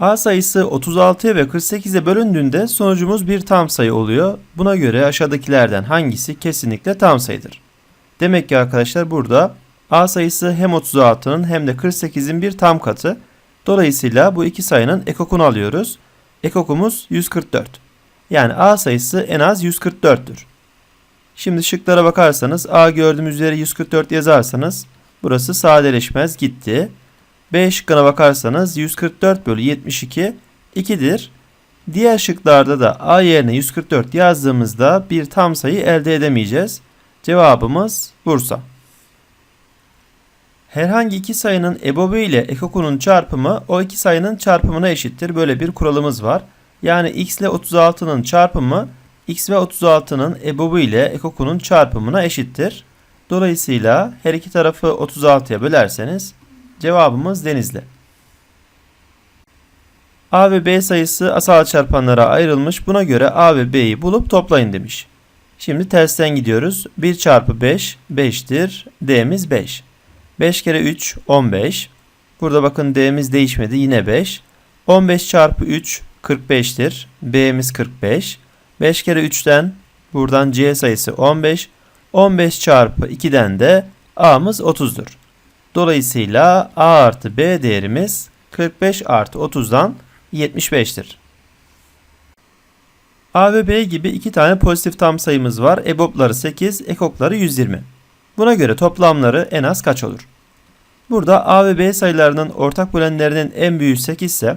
A sayısı 36'ya ve 48'e bölündüğünde sonucumuz bir tam sayı oluyor. Buna göre aşağıdakilerden hangisi kesinlikle tam sayıdır? Demek ki arkadaşlar burada A sayısı hem 36'nın hem de 48'in bir tam katı. Dolayısıyla bu iki sayının ekokunu alıyoruz. Ekokumuz 144. Yani A sayısı en az 144'tür. Şimdi şıklara bakarsanız A gördüğümüz üzere 144 yazarsanız burası sadeleşmez gitti. B şıkkına bakarsanız 144 bölü 72 2'dir. Diğer şıklarda da A yerine 144 yazdığımızda bir tam sayı elde edemeyeceğiz. Cevabımız Bursa. Herhangi iki sayının ebobu ile ekokunun çarpımı o iki sayının çarpımına eşittir. Böyle bir kuralımız var. Yani x ile 36'nın çarpımı x ve 36'nın ebobu ile ekokunun çarpımına eşittir. Dolayısıyla her iki tarafı 36'ya bölerseniz cevabımız Denizli. A ve B sayısı asal çarpanlara ayrılmış. Buna göre A ve B'yi bulup toplayın demiş. Şimdi tersten gidiyoruz. 1 çarpı 5 5'tir. D'miz 5. 5 kere 3 15. Burada bakın D'miz değişmedi yine 5. 15 çarpı 3 45'tir. B'miz 45. 5 kere 3'ten buradan C sayısı 15. 15 çarpı 2'den de A'mız 30'dur. Dolayısıyla A artı B değerimiz 45 artı 30'dan 75'tir. A ve B gibi iki tane pozitif tam sayımız var. EBOB'ları 8, EKOK'ları 120. Buna göre toplamları en az kaç olur? Burada A ve B sayılarının ortak bölenlerinin en büyüğü 8 ise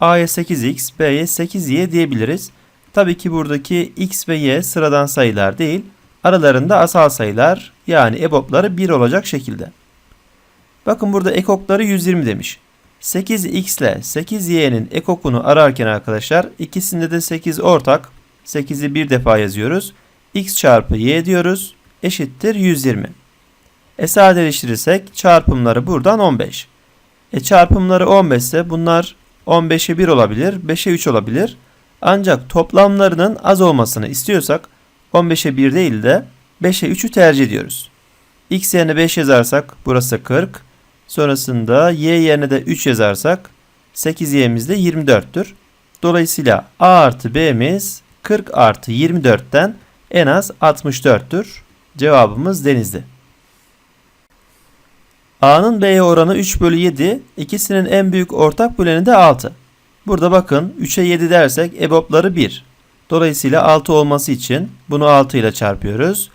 A'ya 8x, B'ye 8y diyebiliriz. Tabii ki buradaki x ve y sıradan sayılar değil, aralarında asal sayılar yani EBOB'ları 1 olacak şekilde. Bakın burada ekokları 120 demiş. 8x ile 8y'nin ekokunu ararken arkadaşlar ikisinde de 8 ortak. 8'i bir defa yazıyoruz. x çarpı y diyoruz. Eşittir 120. E sadeleştirirsek çarpımları buradan 15. E çarpımları 15 ise bunlar 15'e 1 olabilir, 5'e 3 olabilir. Ancak toplamlarının az olmasını istiyorsak 15'e 1 değil de 5'e 3'ü tercih ediyoruz. x yerine 5 yazarsak burası 40. Sonrasında y yerine de 3 yazarsak 8y'miz de 24'tür. Dolayısıyla a artı b'miz 40 artı 24'ten en az 64'tür. Cevabımız denizli. A'nın B'ye oranı 3 bölü 7. İkisinin en büyük ortak böleni de 6. Burada bakın 3'e 7 dersek EBOB'ları 1. Dolayısıyla 6 olması için bunu 6 ile çarpıyoruz.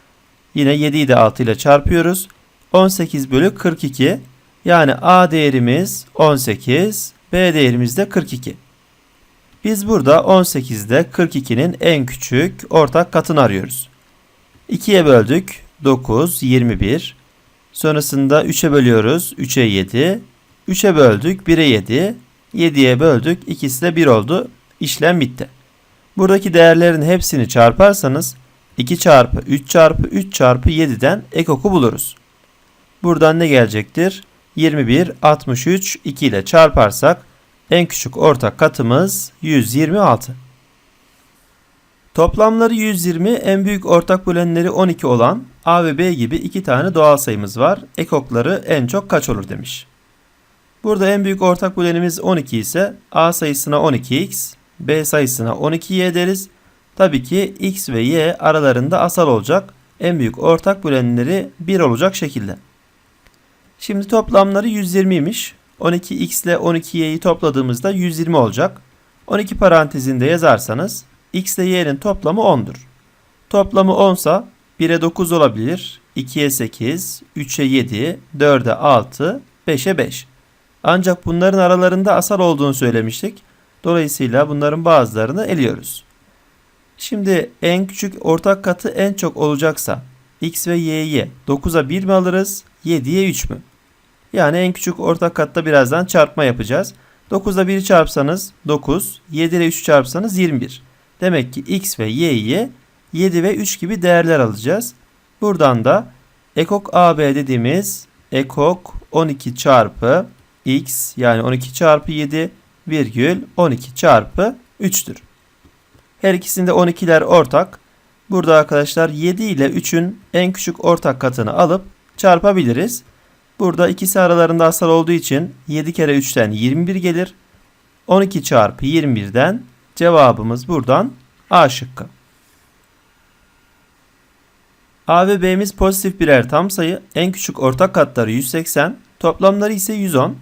Yine 7'yi de 6 ile çarpıyoruz. 18 bölü 42. Yani A değerimiz 18, B değerimiz de 42. Biz burada 18'de 42'nin en küçük ortak katını arıyoruz. 2'ye böldük 9, 21. Sonrasında 3'e bölüyoruz 3'e 7. 3'e böldük 1'e 7. 7'ye böldük ikisi de 1 oldu. İşlem bitti. Buradaki değerlerin hepsini çarparsanız 2 çarpı 3 çarpı 3 çarpı 7'den ekoku buluruz. Buradan ne gelecektir? 21, 63, 2 ile çarparsak en küçük ortak katımız 126. Toplamları 120, en büyük ortak bölenleri 12 olan A ve B gibi iki tane doğal sayımız var. Ekokları en çok kaç olur demiş. Burada en büyük ortak bölenimiz 12 ise A sayısına 12x, B sayısına 12y deriz. Tabii ki x ve y aralarında asal olacak. En büyük ortak bölenleri 1 olacak şekilde. Şimdi toplamları 120'ymiş. 12x ile 12y'yi topladığımızda 120 olacak. 12 parantezinde yazarsanız x ile y'nin toplamı 10'dur. Toplamı 10 sa 1'e 9 olabilir, 2'ye 8, 3'e 7, 4'e 6, 5'e 5. Ancak bunların aralarında asal olduğunu söylemiştik. Dolayısıyla bunların bazılarını eliyoruz. Şimdi en küçük ortak katı en çok olacaksa x ve y'yi 9'a 1 mi alırız, 7'ye 3 mü? Yani en küçük ortak katta birazdan çarpma yapacağız. 9'da 1'i çarpsanız 9, 7 ile 3 çarpsanız 21. Demek ki x ve y'ye 7 ve 3 gibi değerler alacağız. Buradan da ekok AB dediğimiz ekok 12 çarpı x yani 12 çarpı 7 virgül 12 çarpı 3'tür. Her ikisinde 12'ler ortak. Burada arkadaşlar 7 ile 3'ün en küçük ortak katını alıp çarpabiliriz. Burada ikisi aralarında asal olduğu için 7 kere 3'ten 21 gelir. 12 çarpı 21'den cevabımız buradan A şıkkı. A ve B'miz pozitif birer tam sayı. En küçük ortak katları 180. Toplamları ise 110.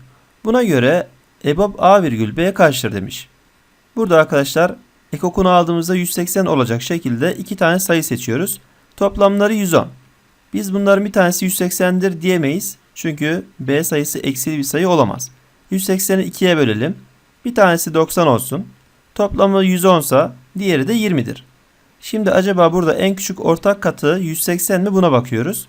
Buna göre EBOB A virgül B kaçtır demiş. Burada arkadaşlar ekokunu aldığımızda 180 olacak şekilde iki tane sayı seçiyoruz. Toplamları 110. Biz bunların bir tanesi 180'dir diyemeyiz. Çünkü B sayısı eksili bir sayı olamaz. 180'i 2'ye bölelim. Bir tanesi 90 olsun. Toplamı 110 ise diğeri de 20'dir. Şimdi acaba burada en küçük ortak katı 180 mi buna bakıyoruz.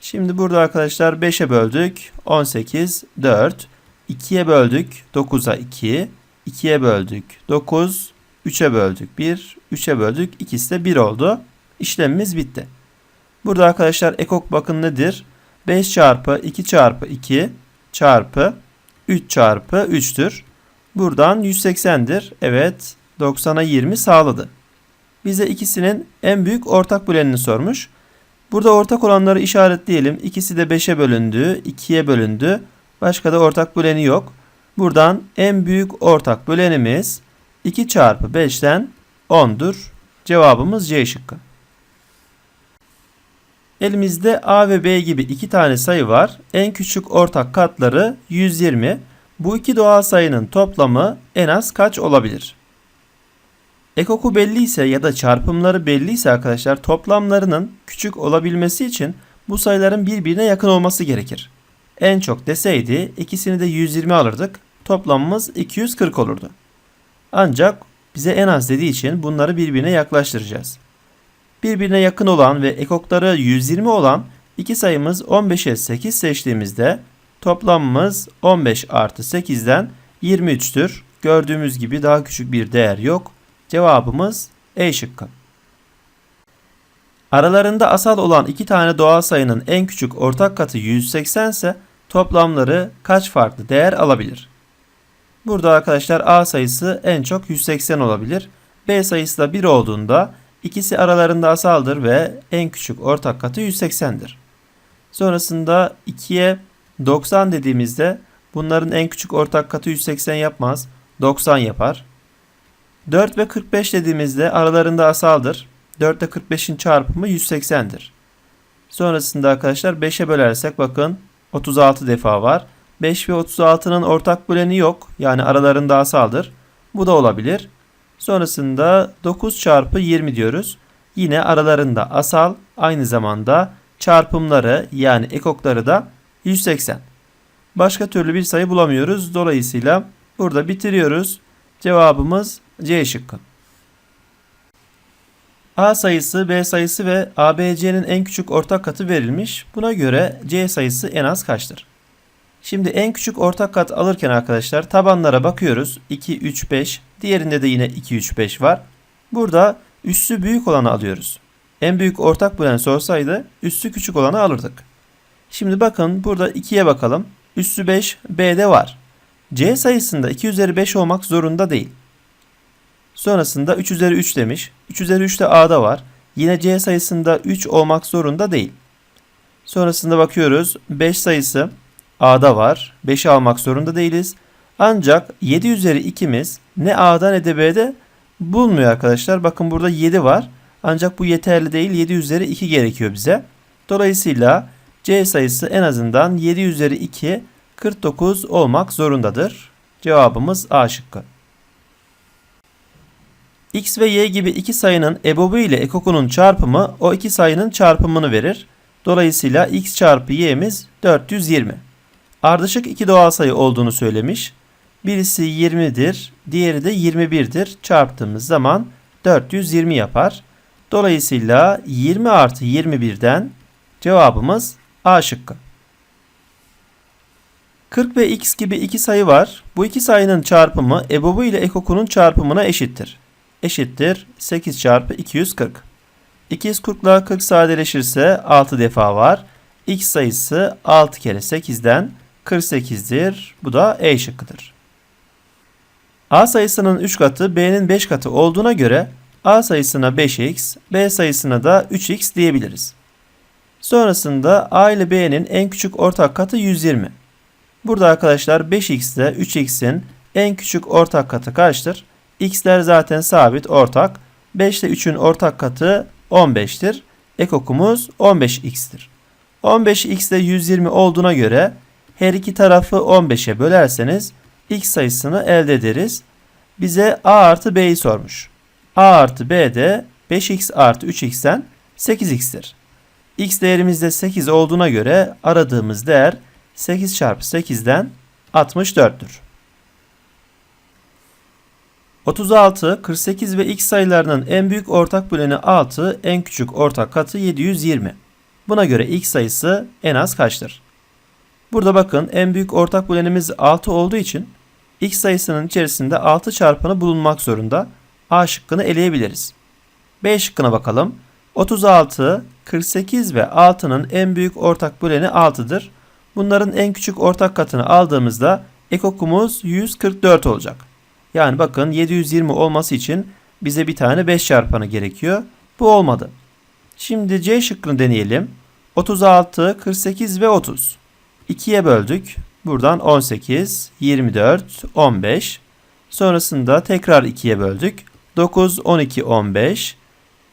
Şimdi burada arkadaşlar 5'e böldük 18 4 2'ye böldük 9'a 2 2'ye böldük 9 3'e böldük 1 3'e böldük ikisi de 1 oldu. İşlemimiz bitti. Burada arkadaşlar ekok bakın nedir? 5 çarpı 2 çarpı 2 çarpı 3 çarpı 3'tür. Buradan 180'dir. Evet 90'a 20 sağladı. Bize ikisinin en büyük ortak bölenini sormuş. Burada ortak olanları işaretleyelim. İkisi de 5'e bölündü, 2'ye bölündü. Başka da ortak böleni yok. Buradan en büyük ortak bölenimiz 2 çarpı 5'ten 10'dur. Cevabımız C şıkkı. Elimizde A ve B gibi iki tane sayı var. En küçük ortak katları 120. Bu iki doğal sayının toplamı en az kaç olabilir? Ekoku belli ise ya da çarpımları belli ise arkadaşlar toplamlarının küçük olabilmesi için bu sayıların birbirine yakın olması gerekir. En çok deseydi ikisini de 120 alırdık. Toplamımız 240 olurdu. Ancak bize en az dediği için bunları birbirine yaklaştıracağız. Birbirine yakın olan ve ekokları 120 olan iki sayımız 15'e 8 seçtiğimizde toplamımız 15 artı 8'den 23'tür. Gördüğümüz gibi daha küçük bir değer yok. Cevabımız E şıkkı. Aralarında asal olan iki tane doğal sayının en küçük ortak katı 180 ise toplamları kaç farklı değer alabilir? Burada arkadaşlar A sayısı en çok 180 olabilir. B sayısı da 1 olduğunda ikisi aralarında asaldır ve en küçük ortak katı 180'dir. Sonrasında 2'ye 90 dediğimizde bunların en küçük ortak katı 180 yapmaz. 90 yapar. 4 ve 45 dediğimizde aralarında asaldır. 4 ile 45'in çarpımı 180'dir. Sonrasında arkadaşlar 5'e bölersek bakın 36 defa var. 5 ve 36'nın ortak böleni yok. Yani aralarında asaldır. Bu da olabilir. Sonrasında 9 çarpı 20 diyoruz. Yine aralarında asal aynı zamanda çarpımları yani ekokları da 180. Başka türlü bir sayı bulamıyoruz. Dolayısıyla burada bitiriyoruz. Cevabımız C şıkkı. A sayısı, B sayısı ve ABC'nin en küçük ortak katı verilmiş. Buna göre C sayısı en az kaçtır? Şimdi en küçük ortak kat alırken arkadaşlar tabanlara bakıyoruz. 2, 3, 5. Diğerinde de yine 2, 3, 5 var. Burada üssü büyük olanı alıyoruz. En büyük ortak bölen sorsaydı üssü küçük olanı alırdık. Şimdi bakın burada 2'ye bakalım. Üssü 5 B'de var. C sayısında 2 üzeri 5 olmak zorunda değil. Sonrasında 3 üzeri 3 demiş. 3 üzeri 3 de A'da var. Yine C sayısında 3 olmak zorunda değil. Sonrasında bakıyoruz. 5 sayısı A'da var. 5'i almak zorunda değiliz. Ancak 7 üzeri 2'miz ne A'da ne de B'de bulmuyor arkadaşlar. Bakın burada 7 var. Ancak bu yeterli değil. 7 üzeri 2 gerekiyor bize. Dolayısıyla C sayısı en azından 7 üzeri 2 49 olmak zorundadır. Cevabımız A şıkkı. X ve Y gibi iki sayının ebobu ile ekokunun çarpımı o iki sayının çarpımını verir. Dolayısıyla x çarpı y'miz 420. Ardışık iki doğal sayı olduğunu söylemiş. Birisi 20'dir, diğeri de 21'dir. Çarptığımız zaman 420 yapar. Dolayısıyla 20 artı 21'den cevabımız A şıkkı. 40 ve x gibi iki sayı var. Bu iki sayının çarpımı ebobu ile ekokunun çarpımına eşittir. Eşittir 8 çarpı 240. 240 ile 40 sadeleşirse 6 defa var. X sayısı 6 kere 8'den 48'dir. Bu da E şıkkıdır. A sayısının 3 katı B'nin 5 katı olduğuna göre A sayısına 5x, B sayısına da 3x diyebiliriz. Sonrasında A ile B'nin en küçük ortak katı 120. Burada arkadaşlar 5x ile 3x'in en küçük ortak katı kaçtır? X'ler zaten sabit ortak. 5 ile 3'ün ortak katı 15'tir. Ekokumuz 15x'tir. 15x de 120 olduğuna göre her iki tarafı 15'e bölerseniz x sayısını elde ederiz. Bize a artı b'yi sormuş. a artı b de 5x artı 3x'ten 8x'tir. x değerimiz de 8 olduğuna göre aradığımız değer 8 çarpı 8'den 64'tür. 36, 48 ve x sayılarının en büyük ortak böleni 6, en küçük ortak katı 720. Buna göre x sayısı en az kaçtır? Burada bakın en büyük ortak bölenimiz 6 olduğu için x sayısının içerisinde 6 çarpanı bulunmak zorunda. A şıkkını eleyebiliriz. B şıkkına bakalım. 36, 48 ve 6'nın en büyük ortak böleni 6'dır. Bunların en küçük ortak katını aldığımızda ekokumuz 144 olacak. Yani bakın 720 olması için bize bir tane 5 çarpanı gerekiyor. Bu olmadı. Şimdi C şıkkını deneyelim. 36, 48 ve 30. 2'ye böldük. Buradan 18, 24, 15. Sonrasında tekrar 2'ye böldük. 9, 12, 15.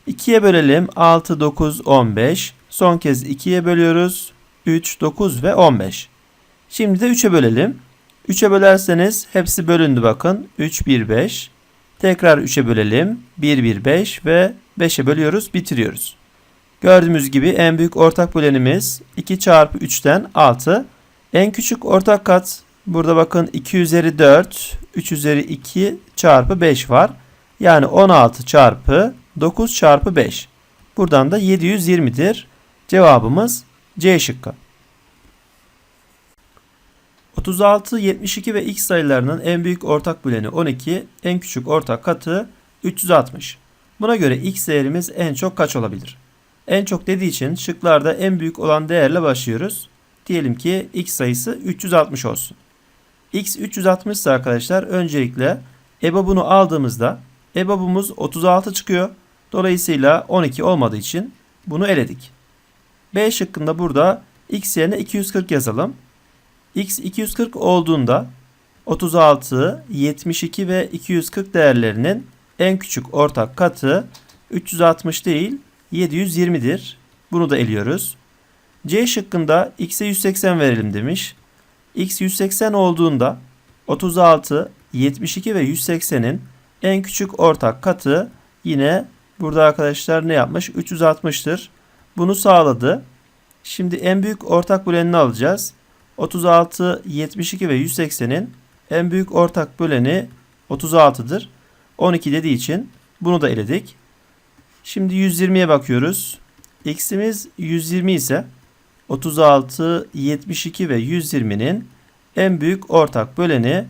2'ye bölelim. 6, 9, 15. Son kez 2'ye bölüyoruz. 3, 9 ve 15. Şimdi de 3'e bölelim. 3'e bölerseniz hepsi bölündü bakın. 3, 1, 5. Tekrar 3'e bölelim. 1, 1, 5 ve 5'e bölüyoruz, bitiriyoruz. Gördüğümüz gibi en büyük ortak bölenimiz 2 çarpı 3'ten 6. En küçük ortak kat burada bakın 2 üzeri 4, 3 üzeri 2 çarpı 5 var. Yani 16 çarpı 9 çarpı 5. Buradan da 720'dir. Cevabımız C şıkkı. 36, 72 ve x sayılarının en büyük ortak böleni 12, en küçük ortak katı 360. Buna göre x değerimiz en çok kaç olabilir? En çok dediği için şıklarda en büyük olan değerle başlıyoruz. Diyelim ki x sayısı 360 olsun. x 360 ise arkadaşlar öncelikle EBOB'unu aldığımızda EBOB'umuz 36 çıkıyor. Dolayısıyla 12 olmadığı için bunu eledik. B şıkkında burada x yerine 240 yazalım. x 240 olduğunda 36, 72 ve 240 değerlerinin en küçük ortak katı 360 değil 720'dir. Bunu da eliyoruz. C şıkkında x'e 180 verelim demiş. x 180 olduğunda 36, 72 ve 180'in en küçük ortak katı yine burada arkadaşlar ne yapmış? 360'tır. Bunu sağladı. Şimdi en büyük ortak bölenini alacağız. 36, 72 ve 180'in en büyük ortak böleni 36'dır. 12 dediği için bunu da eledik. Şimdi 120'ye bakıyoruz. X'imiz 120 ise 36, 72 ve 120'nin en büyük ortak böleni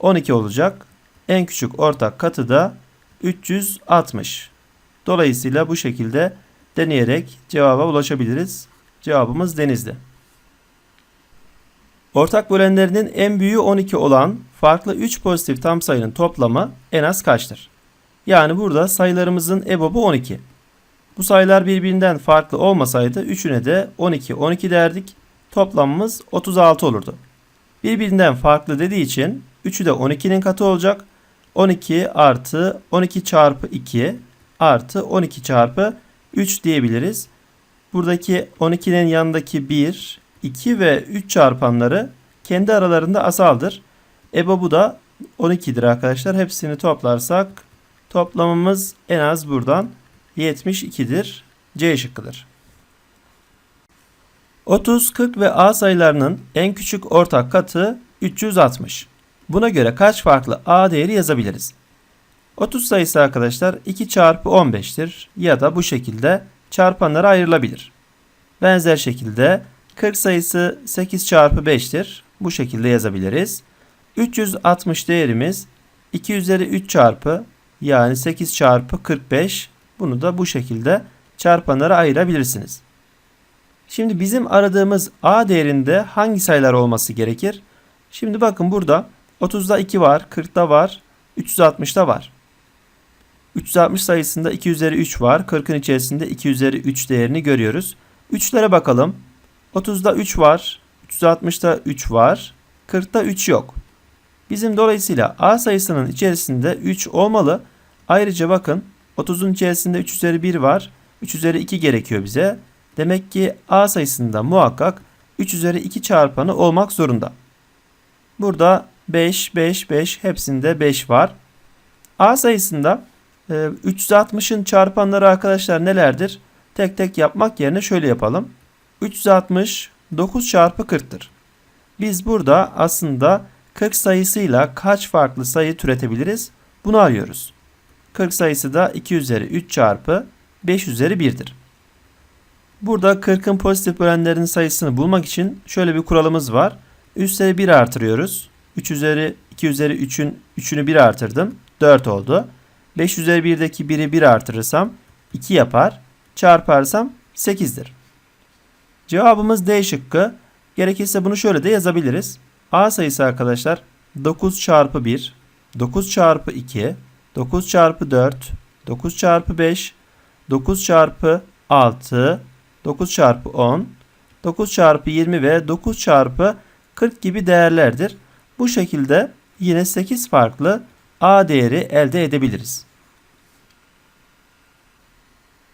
12 olacak. En küçük ortak katı da 360. Dolayısıyla bu şekilde deneyerek cevaba ulaşabiliriz. Cevabımız denizde. Ortak bölenlerinin en büyüğü 12 olan farklı 3 pozitif tam sayının toplamı en az kaçtır? Yani burada sayılarımızın EBOB'u 12. Bu sayılar birbirinden farklı olmasaydı üçüne de 12 12 derdik. Toplamımız 36 olurdu. Birbirinden farklı dediği için 3'ü de 12'nin katı olacak. 12 artı 12 çarpı 2 artı 12 çarpı 3 diyebiliriz. Buradaki 12'nin yanındaki 1, 2 ve 3 çarpanları kendi aralarında asaldır. EBOB'u da 12'dir arkadaşlar. Hepsini toplarsak toplamımız en az buradan 72'dir. C şıkkıdır. 30, 40 ve A sayılarının en küçük ortak katı 360. Buna göre kaç farklı A değeri yazabiliriz? 30 sayısı arkadaşlar 2 çarpı 15'tir ya da bu şekilde çarpanlara ayrılabilir. Benzer şekilde 40 sayısı 8 çarpı 5'tir. Bu şekilde yazabiliriz. 360 değerimiz 2 üzeri 3 çarpı yani 8 çarpı 45 bunu da bu şekilde çarpanlara ayırabilirsiniz. Şimdi bizim aradığımız A değerinde hangi sayılar olması gerekir? Şimdi bakın burada 30'da 2 var, 40'da var, 360'da var. 360 sayısında 2 üzeri 3 var. 40'ın içerisinde 2 üzeri 3 değerini görüyoruz. 3'lere bakalım. 30'da 3 var. 360'da 3 var. 40'da 3 yok. Bizim dolayısıyla A sayısının içerisinde 3 olmalı. Ayrıca bakın 30'un içerisinde 3 üzeri 1 var. 3 üzeri 2 gerekiyor bize. Demek ki A sayısında muhakkak 3 üzeri 2 çarpanı olmak zorunda. Burada 5, 5, 5 hepsinde 5 var. A sayısında e, 360'ın çarpanları arkadaşlar nelerdir? Tek tek yapmak yerine şöyle yapalım. 360 9 çarpı 40'tır. Biz burada aslında 40 sayısıyla kaç farklı sayı türetebiliriz? Bunu arıyoruz. 40 sayısı da 2 üzeri 3 çarpı 5 üzeri 1'dir. Burada 40'ın pozitif bölenlerin sayısını bulmak için şöyle bir kuralımız var. Üstleri 1 artırıyoruz. 3 üzeri 2 üzeri 3'ün 3'ünü 1 artırdım. 4 oldu. 5 üzeri 1'deki 1'i 1 artırırsam 2 yapar. Çarparsam 8'dir. Cevabımız D şıkkı. Gerekirse bunu şöyle de yazabiliriz. A sayısı arkadaşlar 9 çarpı 1, 9 çarpı 2, 9 çarpı 4, 9 çarpı 5, 9 çarpı 6, 9 çarpı 10, 9 çarpı 20 ve 9 çarpı 40 gibi değerlerdir. Bu şekilde yine 8 farklı A değeri elde edebiliriz.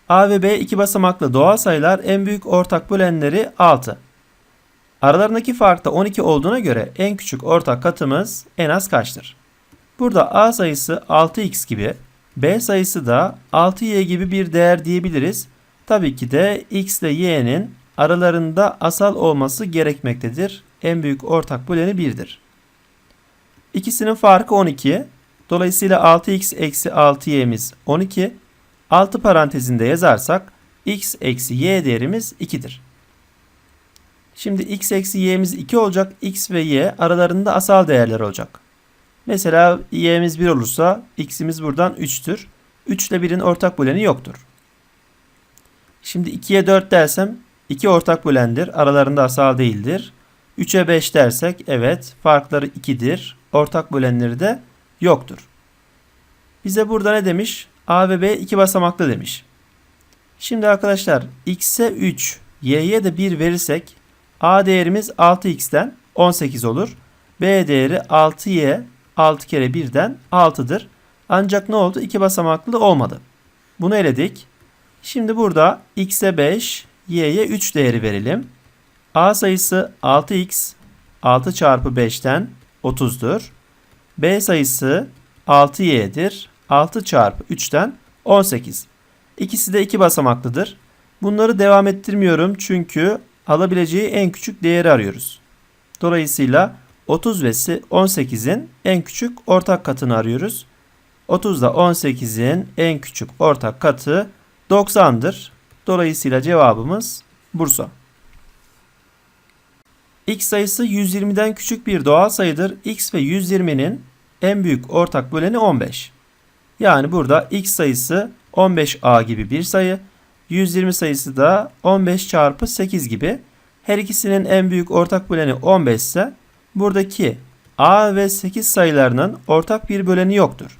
A ve B iki basamaklı doğal sayılar en büyük ortak bölenleri 6. Aralarındaki fark da 12 olduğuna göre en küçük ortak katımız en az kaçtır? Burada A sayısı 6x gibi, B sayısı da 6y gibi bir değer diyebiliriz. Tabii ki de x ile y'nin aralarında asal olması gerekmektedir. En büyük ortak böleni 1'dir. İkisinin farkı 12. Dolayısıyla 6x eksi 6y'miz 12. 6 parantezinde yazarsak x eksi y değerimiz 2'dir. Şimdi x eksi y'miz 2 olacak. x ve y aralarında asal değerler olacak. Mesela y'miz 1 olursa x'imiz buradan 3'tür. 3 ile 1'in ortak böleni yoktur. Şimdi 2'ye 4 dersem 2 ortak bölendir. Aralarında asal değildir. 3'e 5 dersek evet farkları 2'dir. Ortak bölenleri de yoktur. Bize burada ne demiş? A ve B iki basamaklı demiş. Şimdi arkadaşlar x'e 3, y'ye de 1 verirsek A değerimiz 6x'ten 18 olur. B değeri 6y 6 kere 1'den 6'dır. Ancak ne oldu? İki basamaklı olmadı. Bunu eledik. Şimdi burada x'e 5, y'ye 3 değeri verelim. A sayısı 6x 6 çarpı 5'ten 30'dur. B sayısı 6y'dir. 6 çarpı 3'ten 18. İkisi de iki basamaklıdır. Bunları devam ettirmiyorum çünkü alabileceği en küçük değeri arıyoruz. Dolayısıyla 30 ve 18'in en küçük ortak katını arıyoruz. 30 ile 18'in en küçük ortak katı 90'dır. Dolayısıyla cevabımız Bursa. X sayısı 120'den küçük bir doğal sayıdır. X ve 120'nin en büyük ortak böleni 15. Yani burada x sayısı 15a gibi bir sayı. 120 sayısı da 15 çarpı 8 gibi. Her ikisinin en büyük ortak böleni 15 ise buradaki a ve 8 sayılarının ortak bir böleni yoktur.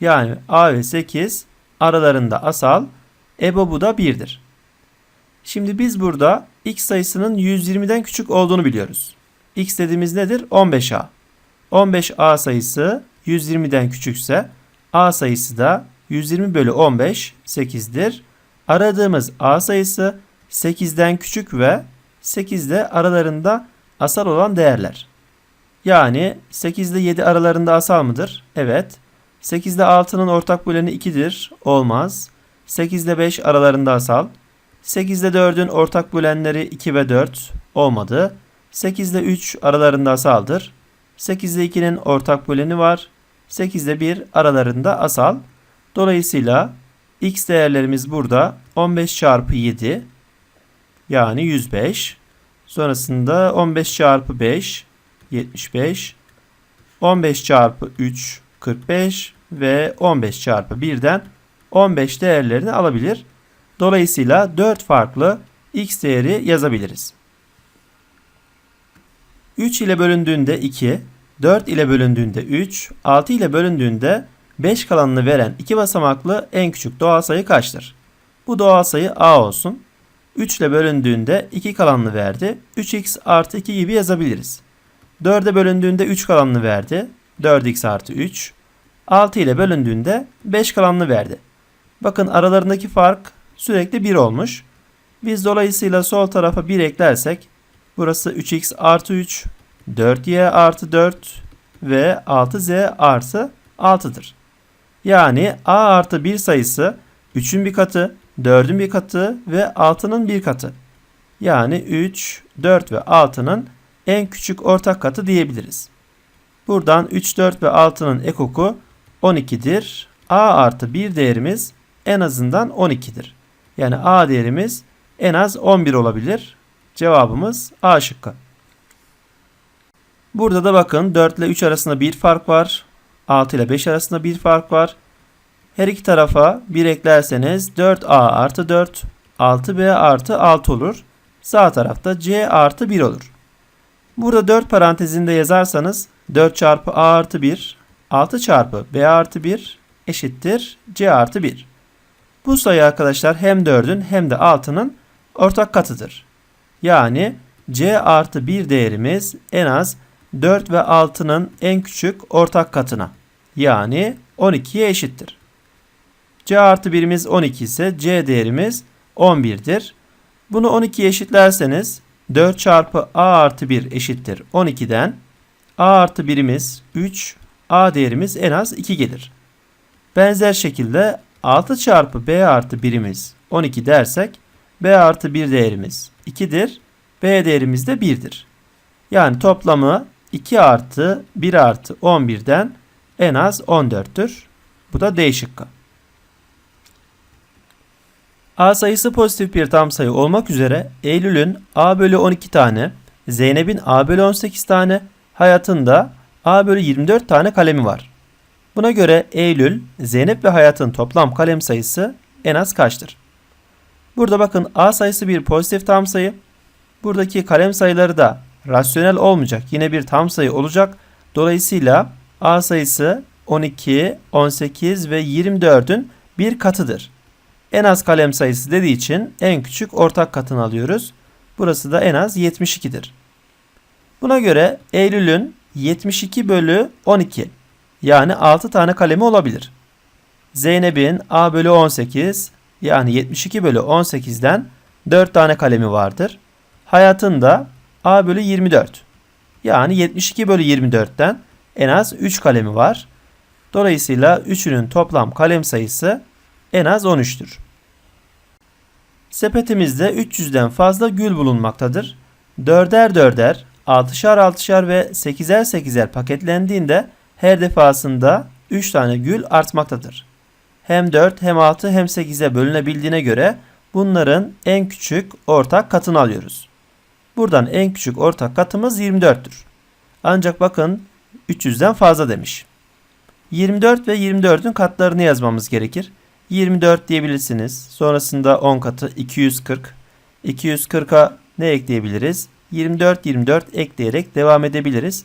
Yani a ve 8 aralarında asal, ebobu da 1'dir. Şimdi biz burada x sayısının 120'den küçük olduğunu biliyoruz. x dediğimiz nedir? 15a. 15a sayısı 120'den küçükse A sayısı da 120 bölü 15 8'dir. Aradığımız A sayısı 8'den küçük ve 8 ile aralarında asal olan değerler. Yani 8 ile 7 aralarında asal mıdır? Evet. 8 ile 6'nın ortak böleni 2'dir. Olmaz. 8 ile 5 aralarında asal. 8 ile 4'ün ortak bölenleri 2 ve 4 olmadı. 8 ile 3 aralarında asaldır. 8 ile 2'nin ortak böleni var. 8 ile 1 aralarında asal. Dolayısıyla x değerlerimiz burada 15 çarpı 7 yani 105. Sonrasında 15 çarpı 5 75. 15 çarpı 3 45 ve 15 çarpı 1'den 15 değerlerini alabilir. Dolayısıyla 4 farklı x değeri yazabiliriz. 3 ile bölündüğünde 2, 4 ile bölündüğünde 3, 6 ile bölündüğünde 5 kalanını veren iki basamaklı en küçük doğal sayı kaçtır? Bu doğal sayı a olsun. 3 ile bölündüğünde 2 kalanını verdi. 3x artı 2 gibi yazabiliriz. 4'e bölündüğünde 3 kalanını verdi. 4x artı 3. 6 ile bölündüğünde 5 kalanını verdi. Bakın aralarındaki fark sürekli 1 olmuş. Biz dolayısıyla sol tarafa 1 eklersek burası 3x artı 3, 4y artı 4 ve 6z artı 6'dır. Yani a artı 1 sayısı 3'ün bir katı, 4'ün bir katı ve 6'nın bir katı. Yani 3, 4 ve 6'nın en küçük ortak katı diyebiliriz. Buradan 3, 4 ve 6'nın ekoku 12'dir. a artı 1 değerimiz en azından 12'dir. Yani a değerimiz en az 11 olabilir. Cevabımız A şıkkı. Burada da bakın 4 ile 3 arasında bir fark var. 6 ile 5 arasında bir fark var. Her iki tarafa 1 eklerseniz 4a artı 4, 6b artı 6 olur. Sağ tarafta c artı 1 olur. Burada 4 parantezinde yazarsanız 4 çarpı a artı 1, 6 çarpı b artı 1 eşittir c artı 1. Bu sayı arkadaşlar hem 4'ün hem de 6'nın ortak katıdır. Yani c artı 1 değerimiz en az 4 ve 6'nın en küçük ortak katına yani 12'ye eşittir. c artı 1'imiz 12 ise c değerimiz 11'dir. Bunu 12'ye eşitlerseniz 4 çarpı a artı 1 eşittir 12'den a artı 1'imiz 3, a değerimiz en az 2 gelir. Benzer şekilde 6 çarpı b artı 1'imiz 12 dersek b artı 1 değerimiz 2'dir. b değerimiz de 1'dir. Yani toplamı 2 artı 1 artı 11'den en az 14'tür. Bu da D şıkkı. A sayısı pozitif bir tam sayı olmak üzere Eylül'ün A bölü 12 tane, Zeynep'in A bölü 18 tane, Hayat'ın da A bölü 24 tane kalemi var. Buna göre Eylül, Zeynep ve Hayat'ın toplam kalem sayısı en az kaçtır? Burada bakın A sayısı bir pozitif tam sayı. Buradaki kalem sayıları da rasyonel olmayacak. Yine bir tam sayı olacak. Dolayısıyla A sayısı 12, 18 ve 24'ün bir katıdır. En az kalem sayısı dediği için en küçük ortak katını alıyoruz. Burası da en az 72'dir. Buna göre Eylül'ün 72 bölü 12 yani 6 tane kalemi olabilir. Zeynep'in A bölü 18 yani 72 bölü 18'den 4 tane kalemi vardır. Hayatın da A bölü 24 yani 72 bölü 24'ten en az 3 kalemi var. Dolayısıyla üçünün toplam kalem sayısı en az 13'tür. Sepetimizde 300'den fazla gül bulunmaktadır. Dörder dörder, altışar altışar ve sekizer sekizer paketlendiğinde her defasında 3 tane gül artmaktadır. Hem 4 hem 6 hem 8'e bölünebildiğine göre bunların en küçük ortak katını alıyoruz. Buradan en küçük ortak katımız 24'tür. Ancak bakın 300'den fazla demiş. 24 ve 24'ün katlarını yazmamız gerekir. 24 diyebilirsiniz. Sonrasında 10 katı 240. 240'a ne ekleyebiliriz? 24 24 ekleyerek devam edebiliriz.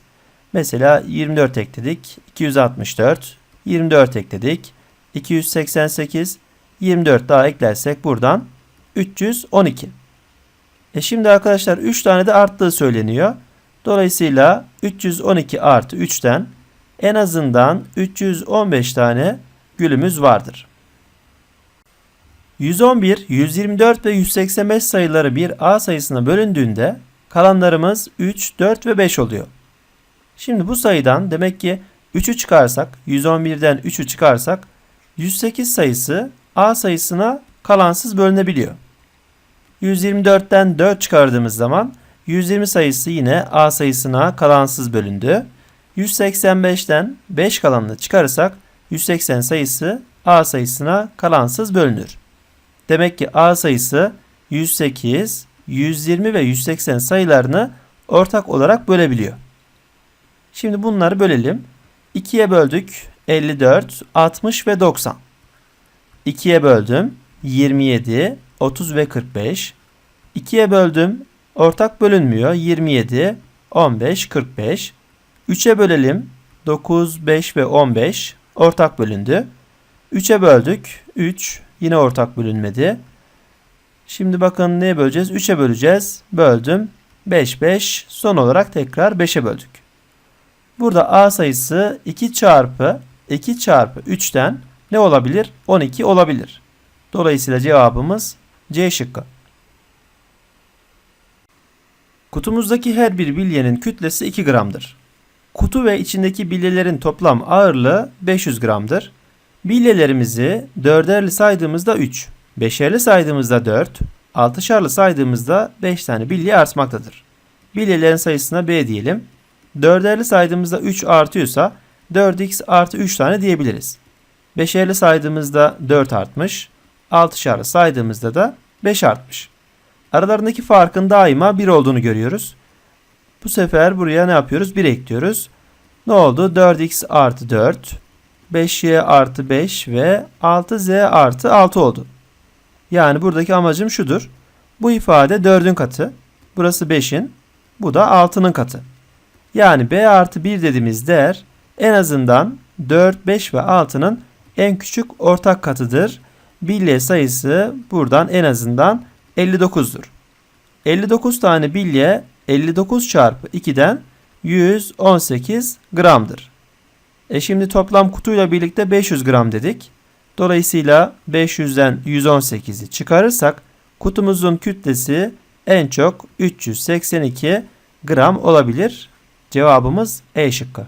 Mesela 24 ekledik. 264. 24 ekledik. 288. 24 daha eklersek buradan 312. E şimdi arkadaşlar 3 tane de arttığı söyleniyor. Dolayısıyla 312 artı 3'ten en azından 315 tane gülümüz vardır. 111, 124 ve 185 sayıları bir A sayısına bölündüğünde kalanlarımız 3, 4 ve 5 oluyor. Şimdi bu sayıdan demek ki 3'ü çıkarsak, 111'den 3'ü çıkarsak 108 sayısı A sayısına kalansız bölünebiliyor. 124'ten 4 çıkardığımız zaman 120 sayısı yine A sayısına kalansız bölündü. 185'ten 5 kalanını çıkarırsak 180 sayısı A sayısına kalansız bölünür. Demek ki A sayısı 108, 120 ve 180 sayılarını ortak olarak bölebiliyor. Şimdi bunları bölelim. 2'ye böldük 54, 60 ve 90. 2'ye böldüm 27, 30 ve 45. 2'ye böldüm ortak bölünmüyor 27, 15, 45. 3'e bölelim 9, 5 ve 15 ortak bölündü. 3'e böldük 3 yine ortak bölünmedi. Şimdi bakın neye böleceğiz? 3'e böleceğiz. Böldüm. 5 5 son olarak tekrar 5'e böldük. Burada A sayısı 2 çarpı 2 çarpı 3'ten ne olabilir? 12 olabilir. Dolayısıyla cevabımız C şıkkı. Kutumuzdaki her bir bilyenin kütlesi 2 gramdır. Kutu ve içindeki bilyelerin toplam ağırlığı 500 gramdır. Bilyelerimizi dörderli saydığımızda 3, beşerli saydığımızda 4, altışarlı saydığımızda 5 tane bilye artmaktadır. Bilyelerin sayısına B diyelim. Dörderli saydığımızda 3 artıyorsa 4x artı 3 tane diyebiliriz. Beşerli saydığımızda 4 artmış. Altışarlı saydığımızda da 5 artmış. Aralarındaki farkın daima 1 olduğunu görüyoruz. Bu sefer buraya ne yapıyoruz? 1 ekliyoruz. Ne oldu? 4x artı 4, 5y artı 5 ve 6z artı 6 oldu. Yani buradaki amacım şudur. Bu ifade 4'ün katı. Burası 5'in. Bu da 6'nın katı. Yani b artı 1 dediğimiz değer en azından 4, 5 ve 6'nın en küçük ortak katıdır. Bilye sayısı buradan en azından 59'dur. 59 tane bilye 59 çarpı 2'den 118 gramdır. E şimdi toplam kutuyla birlikte 500 gram dedik. Dolayısıyla 500'den 118'i çıkarırsak kutumuzun kütlesi en çok 382 gram olabilir. Cevabımız E şıkkı.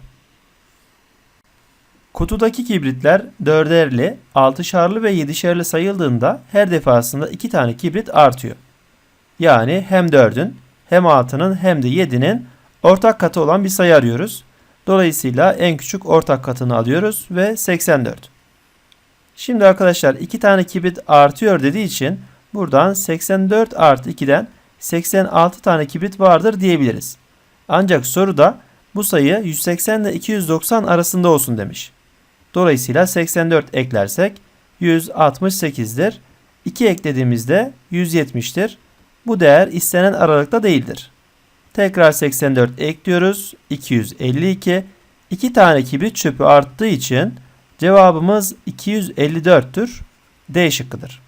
Kutudaki kibritler dörderli, altışarlı ve yedişerli sayıldığında her defasında iki tane kibrit artıyor. Yani hem 4'ün hem 6'nın hem de 7'nin ortak katı olan bir sayı arıyoruz. Dolayısıyla en küçük ortak katını alıyoruz ve 84. Şimdi arkadaşlar iki tane kibrit artıyor dediği için buradan 84 artı 2'den 86 tane kibrit vardır diyebiliriz. Ancak soruda bu sayı 180 ile 290 arasında olsun demiş. Dolayısıyla 84 eklersek 168'dir. 2 eklediğimizde 170'tir. Bu değer istenen aralıkta değildir. Tekrar 84 ekliyoruz. 252. 2 tane kibrit çöpü arttığı için cevabımız 254'tür. D şıkkıdır.